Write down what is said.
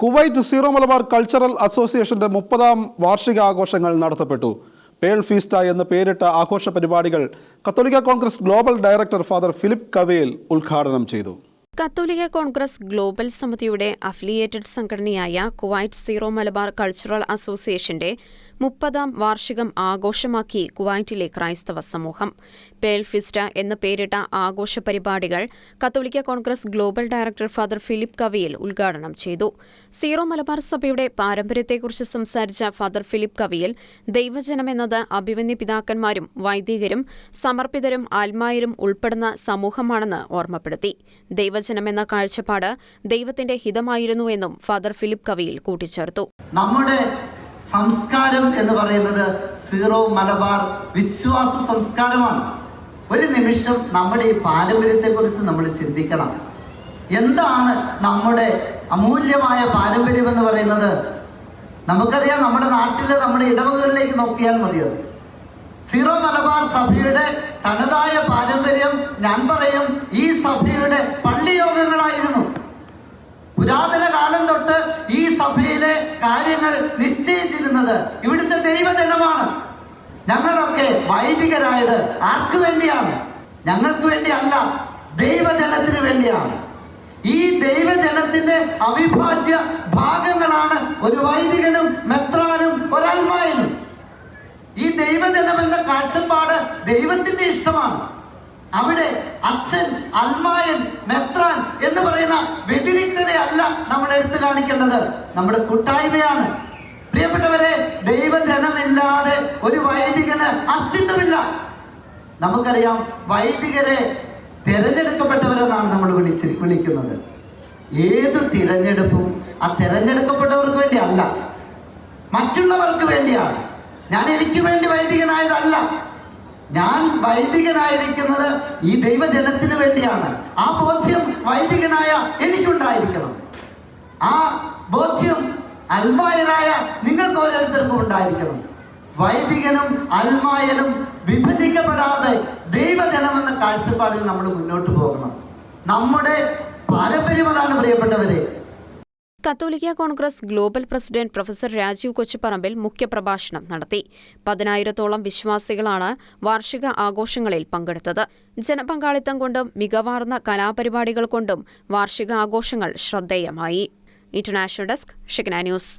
Kuwait Syro Malabar cultural അസോസിയേഷന്റെ മുപ്പതാം വാർഷികാഘോഷങ്ങൾ നടത്തപ്പെട്ടു. Pearl fiesta എന്ന് പേരിട്ട ആഘോഷ പരിപാടികൾ കത്തോലിക്ക Congress global director father Philip Kavel ഉദ്ഘാടനം ചെയ്തു. കത്തോലിക്ക കോൺഗ്രസ് ഗ്ലോബൽ സമിതിയുടെ അഫിലിയേറ്റഡ് സംഘടനയായ കുവൈറ്റ് സീറോ മലബാർ കൾച്ചറൽ അസോസിയേഷന്റെ മുപ്പതാം വാർഷികം ആഘോഷമാക്കി കുവൈറ്റിലെ ക്രൈസ്തവ സമൂഹം. പേൾ ഫിസ്റ്റ എന്ന പേരിട്ട ആഘോഷ പരിപാടികൾ കത്തോലിക്ക Congress global director father Philip Kaviyil ഉദ്ഘാടനം ചെയ്തു. സീറോ മലബാർ സഭയുടെ പാരമ്പര്യത്തെക്കുറിച്ച് സംസാരിച്ച ഫാദർ ഫിലിപ്പ് കവിയിൽ ദൈവജനമെന്നത് അഭിമന്യ പിതാക്കന്മാരും വൈദികരും സമർപ്പിതരും ആത്മായരും ഉൾപ്പെടുന്ന സമൂഹമാണെന്ന് ഓർമ്മപ്പെടുത്തി. ദൈവജനമെന്ന കാഴ്ചപ്പാട് ദൈവത്തിന്റെ ഹിതമായിരുന്നുവെന്നും ഫാദർ ഫിലിപ്പ് കവിയിൽ കൂട്ടിച്ചേർത്തു. നമ്മുടെ സംസ്കാരം എന്ന് പറയുന്നത് സീറോ മലബാർ വിശ്വാസ സംസ്കാരമാണ്. ഒരു നിമിഷം നമ്മുടെ ഈ പാരമ്പര്യത്തെക്കുറിച്ച് നമ്മൾ ചിന്തിക്കണം. എന്താണ് നമ്മുടെ അമൂല്യമായ പാരമ്പര്യം എന്ന് പറയുന്നത്? നമുക്കറിയാം നമ്മുടെ നാട്ടിലെ നമ്മുടെ ഇടവകളിലേക്ക് നോക്കിയാൽ മതിയത് സീറോ മലബാർ സഭയുടെ തനതായ പാരമ്പര്യം ഞാൻ പറയും ഈ സഭയുടെ പള്ളിയോഗങ്ങളായിരുന്നു. പുരാതന കാലം തൊട്ട് ഈ സഭയിലെ കാര്യങ്ങൾ നിശ്ചയിച്ചിരുന്നത് ഇവിടുത്തെ ദൈവജനമാണ്. ഞങ്ങളൊക്കെ വൈദികരായത് ആർക്കു വേണ്ടിയാണ്? ഞങ്ങൾക്ക് വേണ്ടിയല്ല ദൈവജനത്തിന് വേണ്ടിയാണ്. ഈ ദൈവജനത്തിന്റെ അവിഭാജ്യ ഭാഗങ്ങളാണ് ഒരു വൈദികനും മെത്രാനും ഒരൽമായനും. ഈ ദൈവജനം എന്ന കാഴ്ചപ്പാട് ദൈവത്തിന്റെ ഇഷ്ടമാണ്. അവിടെ അച്ഛൻ അൽമായൻ മെത്രാൻ എന്ന് പറയുന്ന വ്യതിരിക്തതയല്ല നമ്മൾ എടുത്തു കാണിക്കേണ്ടത്. നമ്മുടെ കൂട്ടായ്മയാണ്. പ്രിയപ്പെട്ടവരെ ദൈവജനമില്ലാതെ ഒരു വൈദികന് അസ്തിത്വമില്ല. നമുക്കറിയാം വൈദികരെ തിരഞ്ഞെടുക്കപ്പെട്ടവരെന്നാണ് നമ്മൾ വിളിച്ച് വിളിക്കുന്നത്. ഏത് തിരഞ്ഞെടുപ്പും ആ തിരഞ്ഞെടുക്കപ്പെട്ടവർക്ക് വേണ്ടി അല്ല മറ്റുള്ളവർക്ക് വേണ്ടിയാണ്. ഞാൻ എനിക്ക് വേണ്ടി വൈദികനായതല്ല. ഞാൻ വൈദികനായിരിക്കുന്നത് ഈ ദൈവജനത്തിന് വേണ്ടിയാണ്. ആ ബോധ്യം വൈദികനായ എനിക്കുണ്ടായിരിക്കണം. ആ ബോധ്യം അൽമായനായ നിങ്ങൾക്ക് ഓരോരുത്തർക്കും ഉണ്ടായിരിക്കണം. വൈദികനും അൽമായനും വിഭജിക്കപ്പെടാതെ ദൈവജനമെന്ന കാഴ്ചപ്പാടിൽ നമ്മൾ മുന്നോട്ട് പോകണം. നമ്മുടെ പാരമ്പര്യം അതാണ് പ്രിയപ്പെട്ടവരെ. കത്തോലിക്ക Congress global president professor Rajeev Kochuparambil മുഖ്യപ്രഭാഷണം നടത്തി. പതിനായിരത്തോളം വിശ്വാസികളാണ് വാർഷിക ആഘോഷങ്ങളിൽ പങ്കെടുത്തത്. ജനപങ്കാളിത്തം കൊണ്ടും മികവാർന്ന കലാപരിപാടികൾ കൊണ്ടും വാർഷിക ആഘോഷങ്ങൾ ശ്രദ്ധേയമായി. International desk ಶಿಕನಾ news